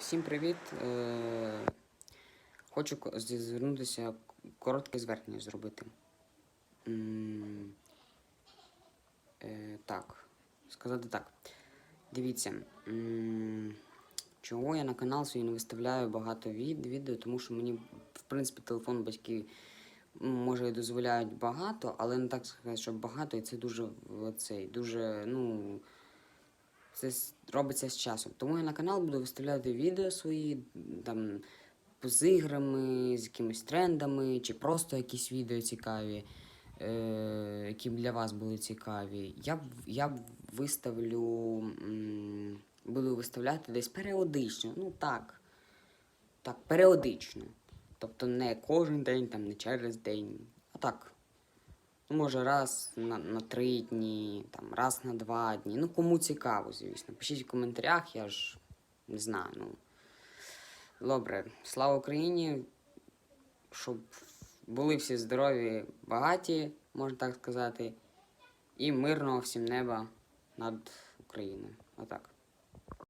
Всім привіт. Е, Хочу звернутися, коротке звернення зробити. Е, Так, сказати так. Дивіться, чого я на канал свій не виставляю багато від, відео, тому що мені, в принципі, телефон батьки може і дозволяють багато, але не так сказати, що багато, і це дуже цей, дуже, ну. Це робиться з часом. Тому я на канал буду виставляти відео свої там з іграми, з якимись трендами, чи просто якісь відео цікаві, е, які для вас були цікаві. Я, я виставлю. буду виставляти десь періодично. Ну так. Так, періодично. Тобто не кожен день, там, не через день. А так. Ну, може, раз на, на три дні, там, раз на два дні. Ну, кому цікаво, звісно. Пишіть в коментарях, я ж не знаю. Ну. Добре, слава Україні. Щоб були всі здорові, багаті, можна так сказати. І мирного всім неба над Україною. Отак.